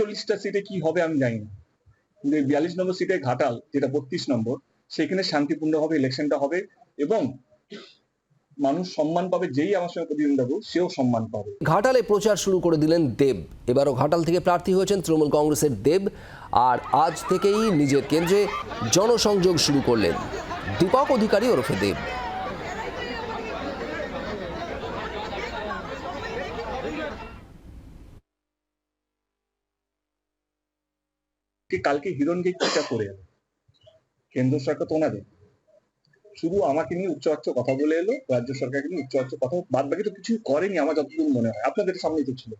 একচল্লিশটা সিটে কি হবে আমি জানি না। কিন্তু এই বিয়াল্লিশ নম্বর সিটে ঘাটাল, যেটা বত্রিশ নম্বর, সেখানে শান্তিপূর্ণভাবে ইলেকশনটা হবে এবং মানুষ সম্মান পাবে, যেই আমার সঙ্গে প্রতিদ্বন্দ্বিতা করবে সেও সম্মান পাবে। ঘাটালে প্রচার শুরু করে দিলেন দেব। এবারও ঘাটাল থেকে প্রার্থী হয়েছেন তৃণমূল কংগ্রেসের দেব। আর আজ থেকেই নিজের কেন্দ্রে জনসংযোগ শুরু করলেন দীপক অধিকারী ওরফে দেব। কি কালকে হিরণ গেটটা করে এলো? কেন্দ্র সরকার তো ওনাদের। শুধু আমাকে নিয়ে উচ্চবাচ্য কথা বলে এলো, রাজ্য সরকারকে নিয়ে উচ্চবাচ্য কথা বাদ বাকি তো কিছু করেনি আমার যতদূর মনে হয়। আপনাদের সামনেই তো ছিল।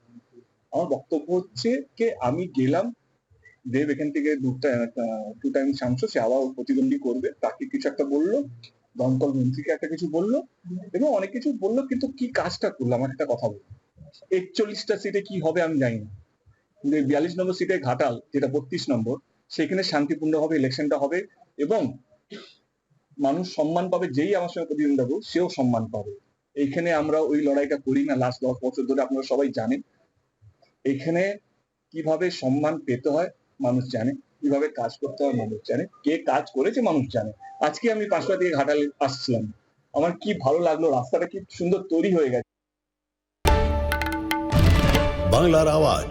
আমার বক্তব্য হচ্ছে যে আমি গেলাম, দেব এখান থেকে টু টাইম সাংসদ সে আবার প্রতিদ্বন্দ্বী করবে। তাকে কিছু একটা বলল, দমকল মন্ত্রীকে একটা কিছু বলল, এবং অনেক কিছু বলল, কিন্তু কি কাজটা করল? আমার একটা কথা বলল একচল্লিশটা সিটে কি হবে আমি জানি না। বিয়াল্লিশ নম্বর সিটে ঘাটাল, যেটা বত্রিশ নম্বর, সেখানে শান্তিপূর্ণভাবে ইলেকশনটা হবে এবং মানুষ সম্মান পাবে, যেই আমার সঙ্গে প্রতিদ্বন্দ্বিতা করবে সেও সম্মান পাবে। এইখানে আমরা ওই লড়াইটা করি না লাস্ট দশ বছর ধরে আপনারা সবাই জানেন। এখানে কীভাবে সম্মান পেতে হয়, মানুষ জানে। কীভাবে কাজ করতে হয়, মানুষ জানে। কে কাজ করেছে, মানুষ জানে। আজকে আমি পাঁচটা থেকে ঘাটালে আসছিলাম। আমার কি ভালো লাগল, রাস্তাটা কি সুন্দর তৈরি হয়ে গেছে। বাংলার আওয়াজ।